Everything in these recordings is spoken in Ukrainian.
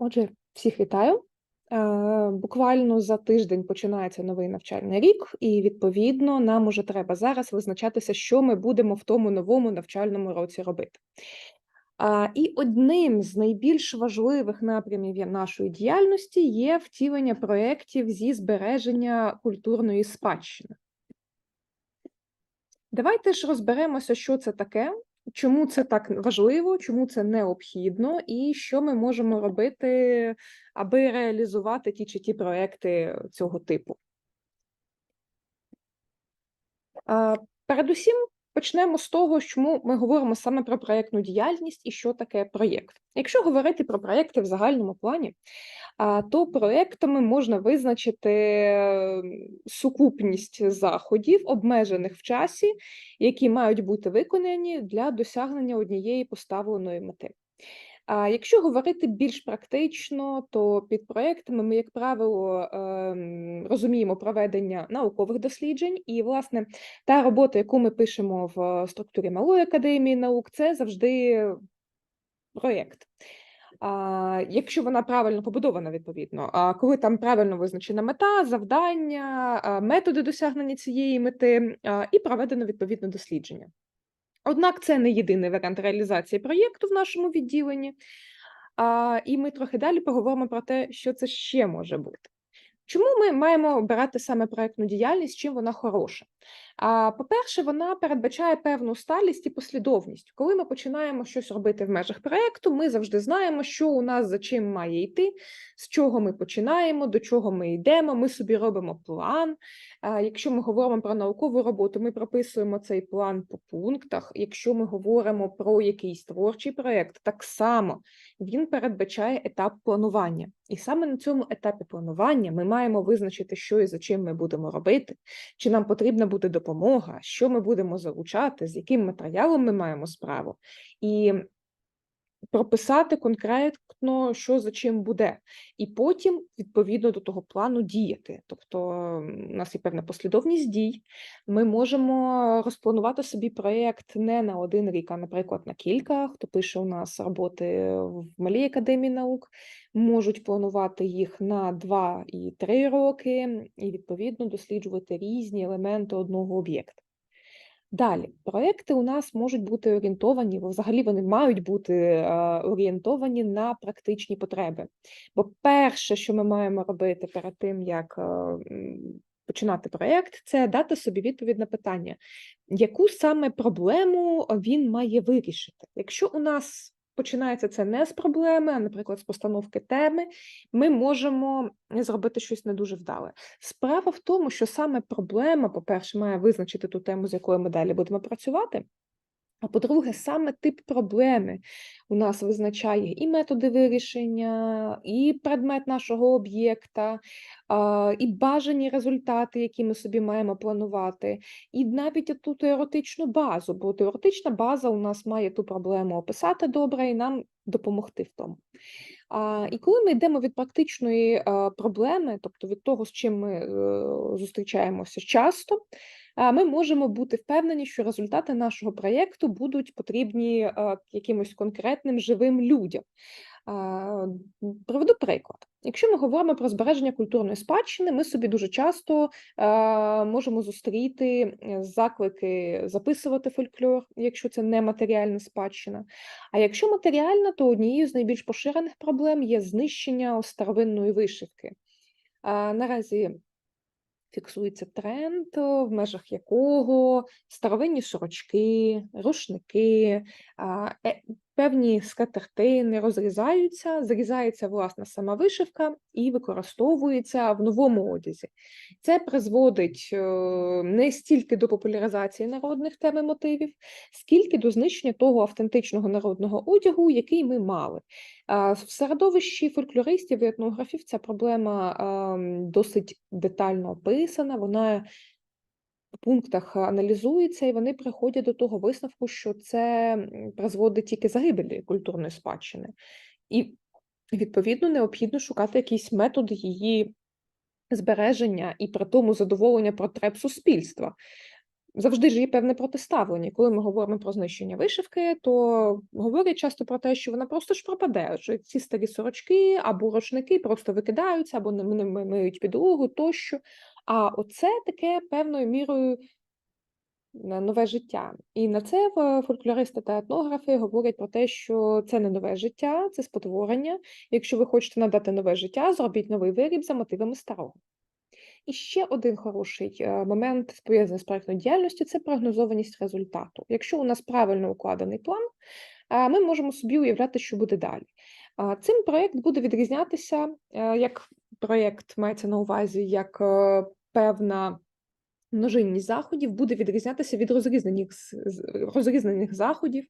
Отже, всіх вітаю. Буквально за тиждень починається новий навчальний рік, і відповідно нам уже треба зараз визначатися, що ми будемо в тому новому навчальному році робити. І одним з найбільш важливих напрямів нашої діяльності є втілення проєктів зі збереження культурної спадщини. Давайте ж розберемося, що це таке, чому це так важливо, чому це необхідно, і що ми можемо робити, аби реалізувати ті чи ті проекти цього типу. Передусім, почнемо з того, чому ми говоримо саме про проєктну діяльність і що таке проєкт. Якщо говорити про проєкти в загальному плані, то проєктами можна визначити е, сукупність заходів, обмежених в часі, які мають бути виконані для досягнення однієї поставленої мети. А якщо говорити більш практично, то під проектами ми, як правило, ем, розуміємо проведення наукових досліджень, і, власне, та робота, яку ми пишемо в структурі Малої академії наук, це завжди проєкт. А, якщо вона правильно побудована, відповідно, а коли там правильно визначена мета, завдання, методи досягнення цієї мети і проведено відповідне дослідження. Однак це не єдиний варіант реалізації проєкту в нашому відділенні, а, і ми трохи далі поговоримо про те, що це ще може бути. Чому ми маємо обирати саме проєктну діяльність, чим вона хороша? По-перше, вона передбачає певну сталість і послідовність. Коли ми починаємо щось робити в межах проєкту, ми завжди знаємо, що у нас за чим має йти, з чого ми починаємо, до чого ми йдемо. Ми собі робимо план. Якщо ми говоримо про наукову роботу, ми прописуємо цей план по пунктах. Якщо ми говоримо про якийсь творчий проєкт, так само він передбачає етап планування. І саме на цьому етапі планування ми маємо визначити, що і за чим ми будемо робити, чи нам потрібна буде допомога, що ми будемо залучати, з яким матеріалом ми маємо справу, і прописати конкретно, що за чим буде, і потім, відповідно до того плану, діяти. Тобто у нас є певна послідовність дій. Ми можемо розпланувати собі проєкт не на один рік, а, наприклад, на кілька. Хто пише у нас роботи в Малій академії наук, можуть планувати їх на два і три роки, і відповідно досліджувати різні елементи одного об'єкта. Далі, проекти у нас можуть бути орієнтовані, взагалі вони мають бути е, орієнтовані на практичні потреби. Бо перше, що ми маємо робити перед тим, як е, починати проєкт, це дати собі відповідь на питання, яку саме проблему він має вирішити. Якщо у нас починається це не з проблеми, а, наприклад, з постановки теми, ми можемо зробити щось не дуже вдале. Справа в тому, що саме проблема, по-перше, має визначити ту тему, з якою ми далі будемо працювати. А по-друге, саме тип проблеми у нас визначає і методи вирішення, і предмет нашого об'єкта, і бажані результати, які ми собі маємо планувати, і навіть ту теоретичну базу, бо теоретична база у нас має ту проблему описати добре і нам допомогти в тому. І коли ми йдемо від практичної проблеми, тобто від того, з чим ми е, зустрічаємося часто, ми можемо бути впевнені, що результати нашого проєкту будуть потрібні якимось конкретним живим людям. Приведу приклад. Якщо ми говоримо про збереження культурної спадщини, ми собі дуже часто можемо зустріти е, заклики записувати фольклор, якщо це не матеріальна спадщина. А якщо матеріальна, то однією з найбільш поширених проблем є знищення старовинної вишивки. Наразі фіксується тренд, в межах якого старовинні сорочки, рушники, е, певні скатертини розрізаються, зрізається власна сама вишивка і використовується в новому одязі. Це призводить е, не стільки до популяризації народних тем і мотивів, скільки до знищення того автентичного народного одягу, який ми мали. В середовищі фольклористів і етнографів ця проблема досить детально описана. Вона пунктах аналізується, і вони приходять до того висновку, що це призводить тільки загибелі культурної спадщини. І відповідно необхідно шукати якийсь метод її збереження і при тому задоволення потреб суспільства. завжди ж є певне протиставлення. Коли ми говоримо про знищення вишивки, то говорять часто про те, що вона просто ж пропаде, що ці старі сорочки або рушники просто викидаються, або не миють підлогу тощо. А оце таке певною мірою нове життя. І на це фольклористи та етнографи говорять про те, що це не нове життя, це спотворення. Якщо ви хочете надати нове життя, зробіть новий виріб за мотивами старого. І ще один хороший е, момент, пов'язаний з проєктною діяльністю, це прогнозованість результату. Якщо у нас правильно укладений план, е, ми можемо собі уявляти, що буде далі. Е, цим проєкт буде відрізнятися, як проєкт мається на увазі як певна множинність заходів буде відрізнятися від розрізнених розрізнених заходів,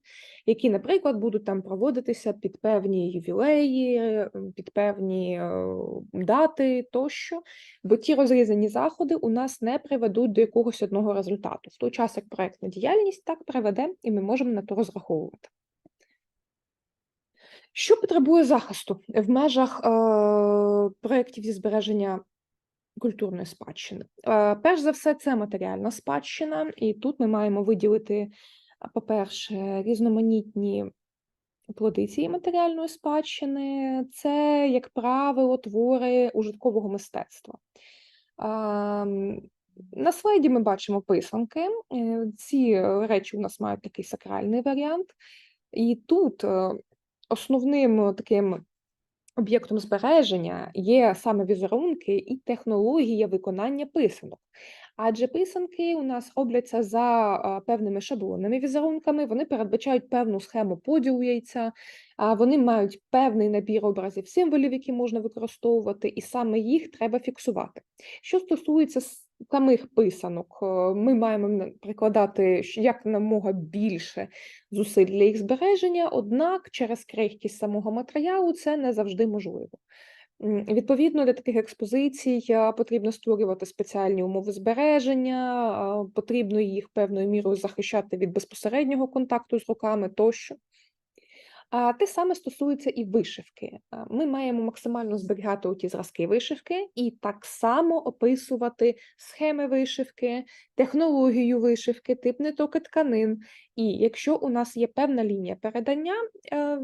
які, наприклад, будуть там проводитися під певні ювілеї, під певні е, дати тощо, бо ті розрізані заходи у нас не приведуть до якогось одного результату. В той час як проєктна діяльність так приведе, і ми можемо на то розраховувати. Що потребує захисту в межах е, проєктів зі збереження культурної спадщини. Е, перш за все, це матеріальна спадщина, і тут ми маємо виділити, по-перше, різноманітні плоди цієї матеріальної спадщини, це, як правило, твори ужиткового мистецтва. Ем, на слайді ми бачимо писанки. Е, ці речі у нас мають такий сакральний варіант, і тут е, основним таким Об'єктом збереження є саме візерунки і технологія виконання писанок. Адже писанки у нас робляться за певними шаблонними візерунками, вони передбачають певну схему поділу яйця, вони мають певний набір образів символів, які можна використовувати, і саме їх треба фіксувати. Що стосується самих писанок, е, ми маємо прикладати якомога більше зусиль для їх збереження, однак через крихкість самого матеріалу це не завжди можливо. Відповідно, для таких експозицій потрібно створювати спеціальні умови збереження, потрібно їх певною мірою захищати від безпосереднього контакту з руками тощо. А те саме стосується і вишивки. Ми маємо максимально зберігати оті зразки вишивки і так само описувати схеми вишивки, технологію вишивки, тип ниток тканин. І якщо у нас є певна лінія передання, е,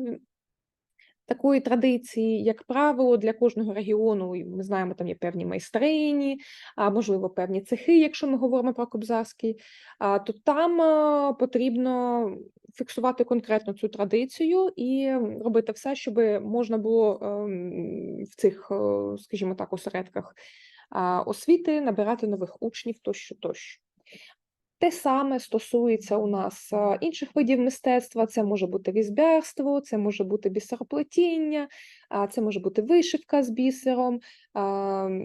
такої традиції, як правило, для кожного регіону ми знаємо, там є певні майстрині, а можливо, певні цехи, якщо ми говоримо про Кобзарський, то там потрібно фіксувати конкретно цю традицію і робити все, щоб можна було ем, в цих, скажімо так, осередках освіти набирати нових учнів тощо тощо. Те саме стосується у нас інших видів мистецтва. Це може бути різьбярство, це може бути бісероплетіння, це може бути вишивка з бісером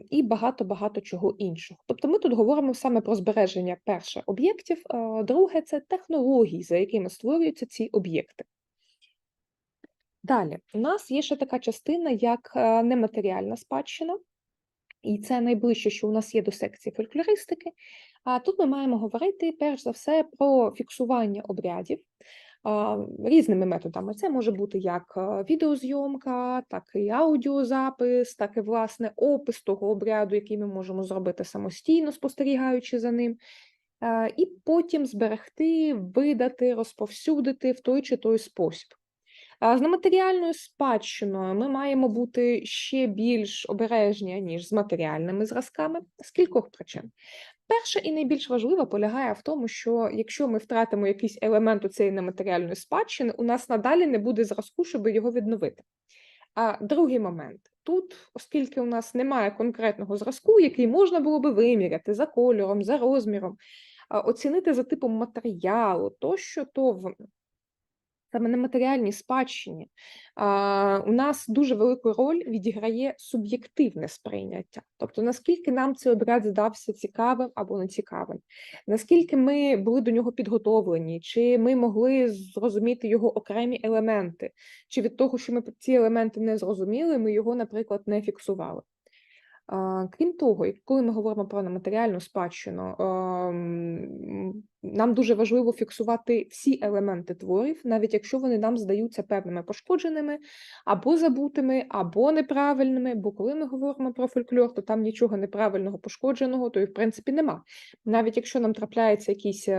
і багато-багато чого іншого. Тобто ми тут говоримо саме про збереження перше об'єктів, друге це технології, за якими створюються ці об'єкти. Далі, у нас є ще така частина, як нематеріальна спадщина. І це найближче, що у нас є до секції фольклористики. А тут ми маємо говорити перш за все про фіксування обрядів різними методами. Це може бути як відеозйомка, так і аудіозапис, так і власне опис того обряду, який ми можемо зробити самостійно, спостерігаючи за ним. І потім зберегти, видати, розповсюдити в той чи той спосіб. З нематеріальною спадщиною ми маємо бути ще більш обережні, ніж з матеріальними зразками з кількох причин. Перше і найбільш важливе полягає в тому, що якщо ми втратимо якийсь елемент у цієї нематеріальної спадщини, у нас надалі не буде зразку, щоб його відновити. А другий момент тут, оскільки у нас немає конкретного зразку, який можна було би виміряти за кольором, за розміром, оцінити за типом матеріалу, тощо, то в саме на матеріальній спадщині, у нас дуже велику роль відіграє суб'єктивне сприйняття. Тобто, наскільки нам цей обряд здався цікавим або нецікавим, наскільки ми були до нього підготовлені, чи ми могли зрозуміти його окремі елементи, чи від того, що ми ці елементи не зрозуміли, ми його, наприклад, не фіксували. Крім того, коли ми говоримо про нематеріальну спадщину, нам дуже важливо фіксувати всі елементи творів, навіть якщо вони нам здаються певними пошкодженими, або забутими, або неправильними. Бо коли ми говоримо про фольклор, то там нічого неправильного, пошкодженого, то і в принципі нема. Навіть якщо нам трапляються якісь е,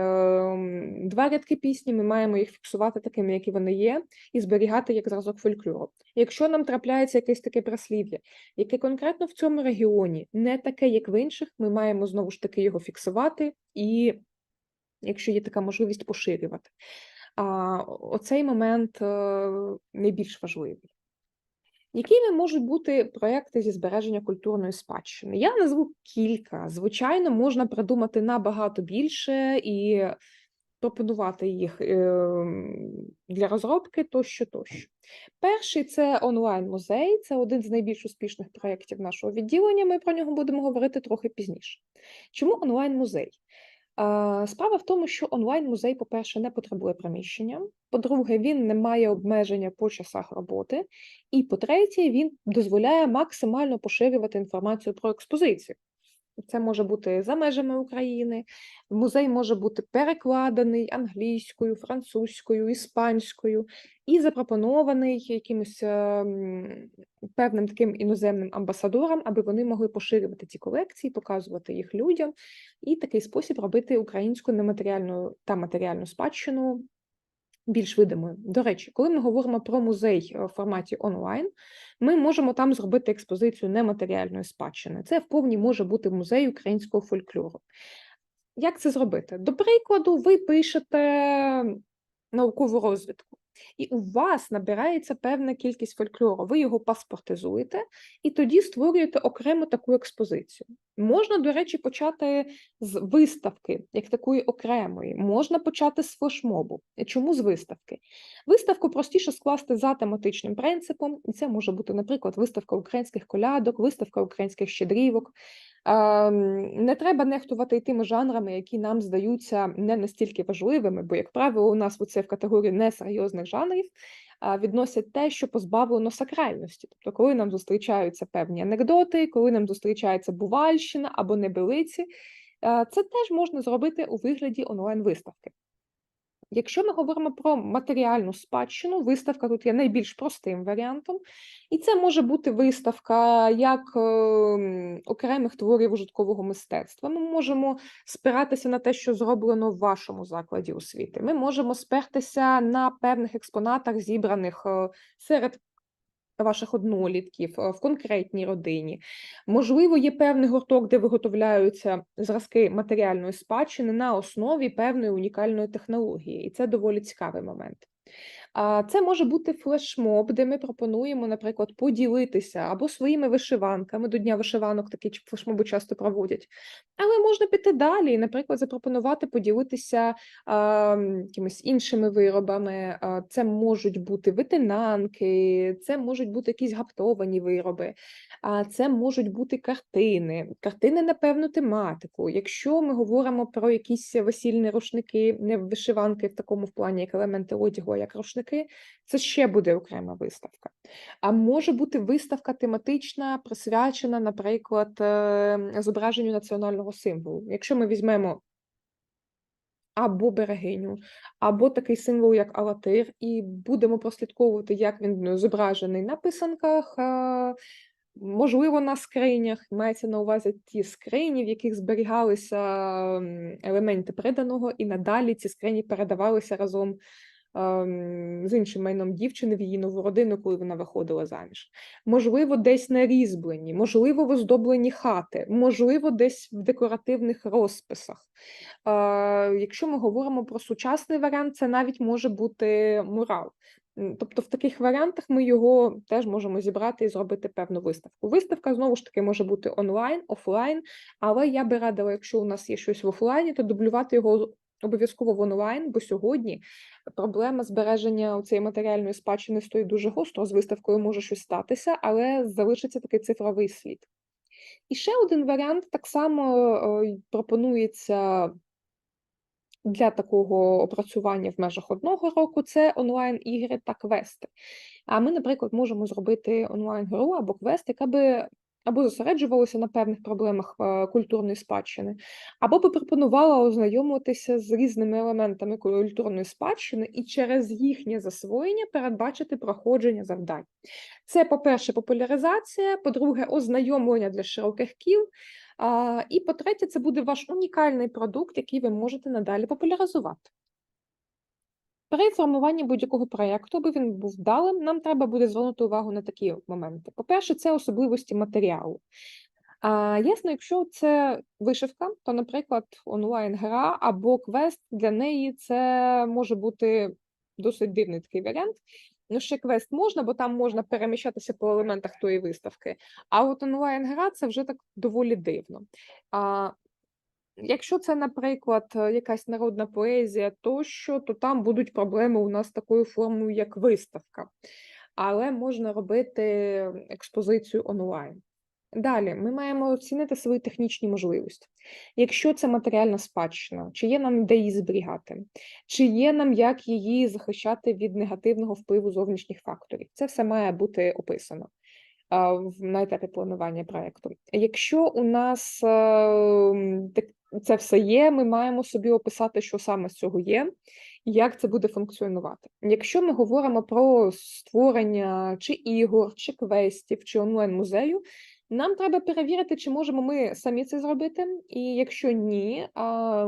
два рядки пісні, ми маємо їх фіксувати такими, які вони є, і зберігати як зразок фольклору. Якщо нам трапляється якесь таке прислів'я, яке конкретно в цьому регіоні не таке, як в інших, ми маємо знову ж таки його фіксувати і, якщо є така можливість, поширювати. А, оцей момент е, найбільш важливий. Якими можуть бути проекти зі збереження культурної спадщини? Я назву кілька. Звичайно, можна придумати набагато більше і пропонувати їх ем, для розробки тощо, тощо. Перший це онлайн-музей, це один з найбільш успішних проєктів нашого відділення. Ми про нього будемо говорити трохи пізніше. Чому онлайн-музей? А, Справа в тому, що онлайн-музей, по-перше, не потребує приміщення. По-друге, він не має обмеження по часах роботи. І по-третє, він дозволяє максимально поширювати інформацію про експозицію. Це може бути за межами України. Музей може бути перекладений англійською, французькою, іспанською і запропонований якимось ем, певним таким іноземним амбасадорам, аби вони могли поширювати ці колекції, показувати їх людям, і такий спосіб робити українську нематеріальну та матеріальну спадщину більш видимою. До речі, коли ми говоримо про музей е, в форматі онлайн, ми можемо там зробити експозицію нематеріальної спадщини. Це в повній може бути музей українського фольклору. Як це зробити? До прикладу, ви пишете наукову розвідку, і у вас набирається певна кількість фольклору, ви його паспортизуєте і тоді створюєте окрему таку експозицію. Можна, до речі, почати з виставки, як такої окремої, можна почати з флешмобу. Чому з виставки? Виставку простіше скласти за тематичним принципом, і це може бути, наприклад, виставка українських колядок, виставка українських щедрівок. Ем, Не треба нехтувати тими жанрами, які нам здаються не настільки важливими, бо, як правило, у нас це в категорії несерйозних жанрів відносять те, що позбавлено сакральності. Тобто, коли нам зустрічаються певні анекдоти, коли нам зустрічається бувальщина або небелиці, це теж можна зробити у вигляді онлайн-виставки. Якщо ми говоримо про матеріальну спадщину, виставка тут є найбільш простим варіантом, і це може бути виставка як ем, окремих творів ужиткового мистецтва. Ми можемо спиратися на те, що зроблено в вашому закладі освіти. Ми можемо спертися на певних експонатах, зібраних е, серед ваших однолітків е, в конкретній родині. Можливо, є певний гурток, де виготовляються зразки матеріальної спадщини на основі певної унікальної технології, і це доволі цікавий момент. Це може бути флешмоб, де ми пропонуємо, наприклад, поділитися або своїми вишиванками. До Дня вишиванок такі флешмоби часто проводять. Але можна піти далі, і, наприклад, запропонувати поділитися а, якимись іншими виробами. Це можуть бути витинанки, це можуть бути якісь гаптовані вироби, а це можуть бути картини, картини на певну тематику. Якщо ми говоримо про якісь весільні рушники, не вишиванки в такому в плані, як елементи одягу, а як рушники це ще буде окрема виставка. А може бути виставка тематична, присвячена, наприклад, е, зображенню національного символу. Якщо ми візьмемо або берегиню, або такий символ, як Алатир, і будемо прослідковувати, як він зображений на писанках. Можливо, на скринях мається на увазі ті скрині, в яких зберігалися елементи приданого, і надалі ці скрині передавалися разом з іншим майном дівчини в її нову родину, коли вона виходила заміж. Можливо, десь на різьблені, можливо, в оздоблені хати, можливо, десь в декоративних розписах. Якщо ми говоримо про сучасний варіант, це навіть може бути мурал. Тобто, в таких варіантах ми його теж можемо зібрати і зробити певну виставку. Виставка знову ж таки може бути онлайн, офлайн, але я би радила, якщо у нас є щось в офлайні, то дублювати його обов'язково в онлайн, бо сьогодні проблема збереження цієї матеріальної спадщини стоїть дуже гостро. З виставкою може щось статися, але залишиться такий цифровий слід. І ще один варіант так само пропонується для такого опрацювання в межах одного року це онлайн-ігри та квести. А ми, наприклад, можемо зробити онлайн-гру або квест, яка би або зосереджувалася на певних проблемах е, культурної спадщини, або би пропонувала ознайомитися з різними елементами культурної спадщини і через їхнє засвоєння передбачити проходження завдань. Це, по-перше, популяризація, по-друге, ознайомлення для широких кіл. І по-третє, це буде ваш унікальний продукт, який ви можете надалі популяризувати. При формуванні будь-якого проєкту, аби він був вдалим, нам треба буде звернути увагу на такі моменти. По-перше, це особливості матеріалу. А, Ясно, якщо це вишивка, то, наприклад, онлайн-гра або квест для неї це може бути досить дивний такий варіант. Ну, ще квест можна, бо там можна переміщатися по елементах тої виставки. А от онлайн-гра це вже так доволі дивно. А, Якщо це, наприклад, е, якась народна поезія тощо, то там будуть проблеми у нас такою формою, як виставка, але можна робити експозицію онлайн. Далі ми маємо оцінити свої технічні можливості. Якщо це матеріальна спадщина, чи є нам де її зберігати, чи є нам як її захищати від негативного впливу зовнішніх факторів, це все має бути описано на етапі планування проекту. Якщо у нас е, це все є, ми маємо собі описати, що саме з цього є, і як це буде функціонувати. Якщо ми говоримо про створення чи ігор, чи квестів, чи онлайн-музею, нам треба перевірити, чи можемо ми самі це зробити. І якщо ні, а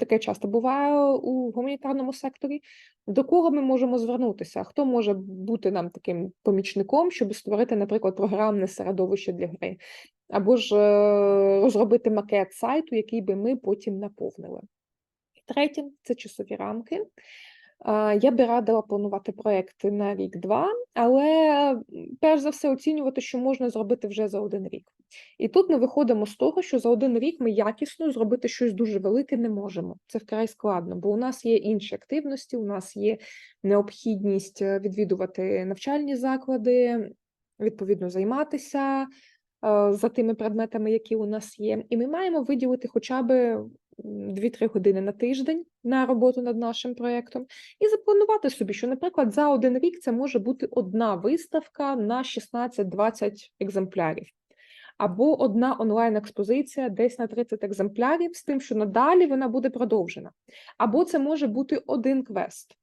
таке часто буває у гуманітарному секторі, до кого ми можемо звернутися? Хто може бути нам таким помічником, щоб створити, наприклад, програмне середовище для гри, або ж е, розробити макет сайту, який би ми потім наповнили. Третє це часові рамки. Я би радила планувати проекти на рік-два, але перш за все оцінювати, що можна зробити вже за один рік. І тут ми виходимо з того, що за один рік ми якісно зробити щось дуже велике не можемо. Це вкрай складно, бо у нас є інші активності, у нас є необхідність е, відвідувати навчальні заклади, відповідно займатися е, за тими предметами, які у нас є. І ми маємо виділити хоча б 2-3 години на тиждень на роботу над нашим проєктом і запланувати собі, що, наприклад, за один рік це може бути одна виставка на 16-20 екземплярів. Або одна онлайн-експозиція десь на 30 екземплярів, з тим, що надалі вона буде продовжена. Або це може бути один квест,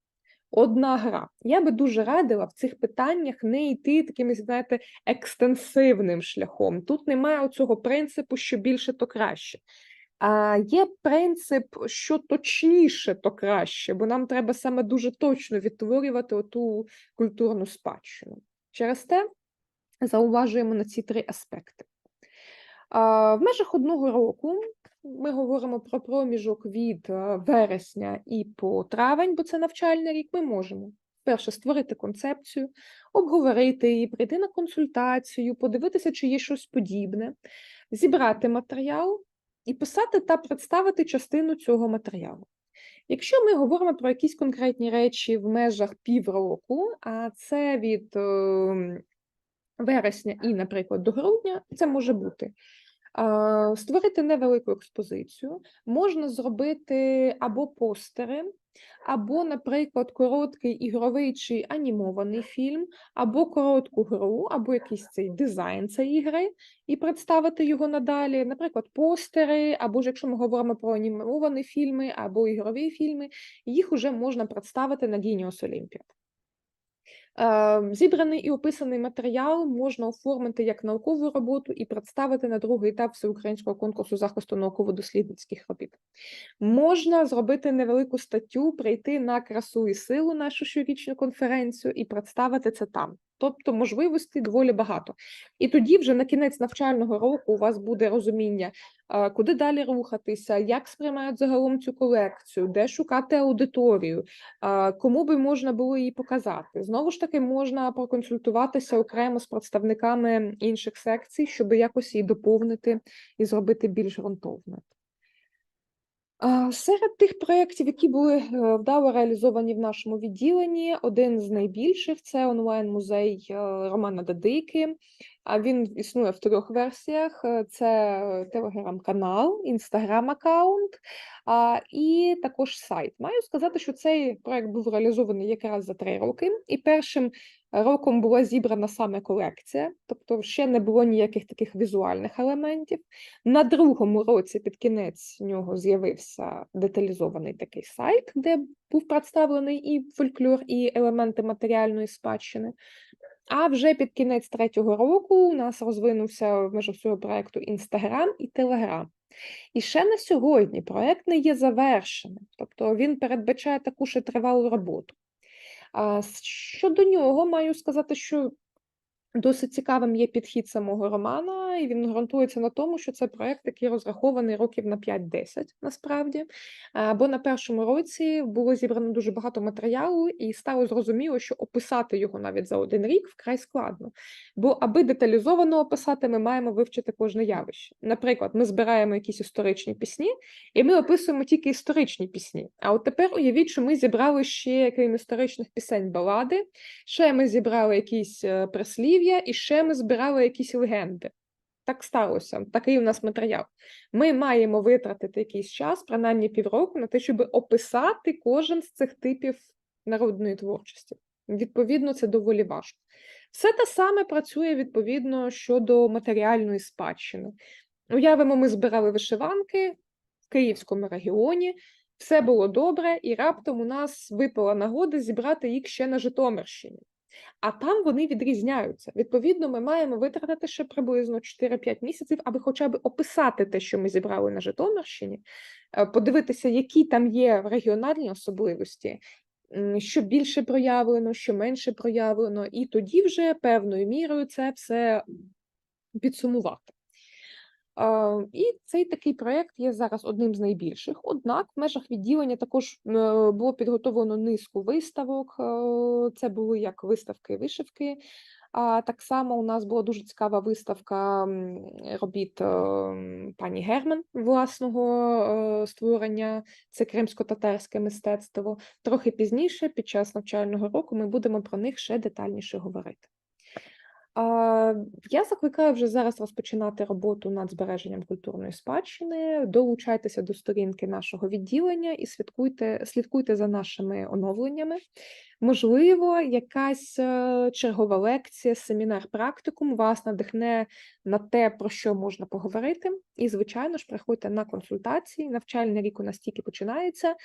одна гра. Я би дуже радила в цих питаннях не йти таким, знаєте, екстенсивним шляхом. Тут немає цього принципу, що більше, то краще. А є принцип, що точніше, то краще, бо нам треба саме дуже точно відтворювати оту культурну спадщину. Через те зауважуємо на ці три аспекти. В межах одного року ми говоримо про проміжок від е, вересня і по травень, бо це навчальний рік. Ми можемо перше створити концепцію, обговорити її, прийти на консультацію, подивитися, чи є щось подібне, зібрати матеріал і писати та представити частину цього матеріалу. Якщо ми говоримо про якісь конкретні речі в межах півроку, а це від е, вересня і, наприклад, до грудня, це може бути. Створити невелику експозицію, можна зробити або постери, або, наприклад, короткий ігровий чи анімований фільм, або коротку гру, або якийсь цей дизайн цієї гри, і представити його надалі, наприклад, постери, або ж якщо ми говоримо про анімовані фільми або ігрові фільми, їх уже можна представити на Genius Olympiad. Е, Зібраний і описаний матеріал можна оформити як наукову роботу і представити на другий етап всеукраїнського конкурсу захисту науково-дослідницьких робіт. Можна зробити невелику статтю, прийти на красу і силу нашу щорічну конференцію і представити це там. Тобто можливостей доволі багато. І тоді, вже на кінець навчального року, у вас буде розуміння, куди далі рухатися, як сприймають загалом цю колекцію, де шукати аудиторію, Кому би можна було її показати? Знову ж таки, можна проконсультуватися окремо з представниками інших секцій, щоб якось її доповнити і зробити більш ґрунтовною. Серед тих проєктів, які були е, вдало реалізовані в нашому відділенні, один з найбільших це онлайн-музей е, Романа Дадики. А він існує в трьох версіях: Е, це телеграм-канал, інстаграм-аккаунт і також сайт. Маю сказати, що цей проект був реалізований якраз за три роки, і першим роком була зібрана саме колекція, тобто ще не було ніяких таких візуальних елементів. На другому році під кінець нього з'явився деталізований такий сайт, де був представлений і фольклор, і елементи матеріальної спадщини. А вже під кінець третього року у нас розвинувся в межах цього проекту Інстаграм і Телеграм. І ще на сьогодні проект не є завершеним, тобто він передбачає таку ще тривалу роботу. А щодо нього, маю сказати, що досить цікавим є підхід самого романа, і він ґрунтується на тому, що це проект, який розрахований років на 5-10 насправді. А, Бо на першому році було зібрано дуже багато матеріалу, і стало зрозуміло, що описати його навіть за один рік вкрай складно. Бо аби деталізовано описати, ми маємо вивчити кожне явище. Наприклад, ми збираємо якісь історичні пісні, і ми описуємо тільки історичні пісні. А от тепер уявіть, що ми зібрали ще крім історичних пісень балади, ще ми зібрали якісь е, прислів'я, і ще ми збирали якісь легенди. Так сталося, такий у нас матеріал. Ми маємо витратити якийсь час, принаймні півроку, на те, щоб описати кожен з цих типів народної творчості. Відповідно, це доволі важко. Все те саме працює відповідно щодо матеріальної спадщини. Уявимо, ми збирали вишиванки в Київському регіоні, все було добре, і раптом у нас випала нагода зібрати їх ще на Житомирщині. А там вони відрізняються. Відповідно, ми маємо витратити ще приблизно 4-5 місяців, аби хоча б описати те, що ми зібрали на Житомирщині, е, подивитися, які там є регіональні особливості, що більше проявлено, що менше проявлено, і тоді вже певною мірою це все підсумувати. І цей такий проєкт є зараз одним з найбільших. Однак в межах відділення також е, було підготовлено низку виставок. е, Це були як виставки вишивки. А так само у нас була дуже цікава виставка робіт е, пані Герман власного створення. Це кримсько-татарське мистецтво. Трохи пізніше, під час навчального року, ми будемо про них ще детальніше говорити. Я закликаю вже зараз розпочинати роботу над збереженням культурної спадщини. Долучайтеся до сторінки нашого відділення і слідкуйте, слідкуйте за нашими оновленнями. Можливо, якась е, чергова лекція, семінар, практикум вас надихне на те, про що можна поговорити. І, звичайно ж, приходьте на консультації. Навчальний рік у нас тільки починається,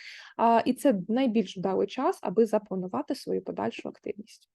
і це найбільш вдалий час, аби запланувати свою подальшу активність.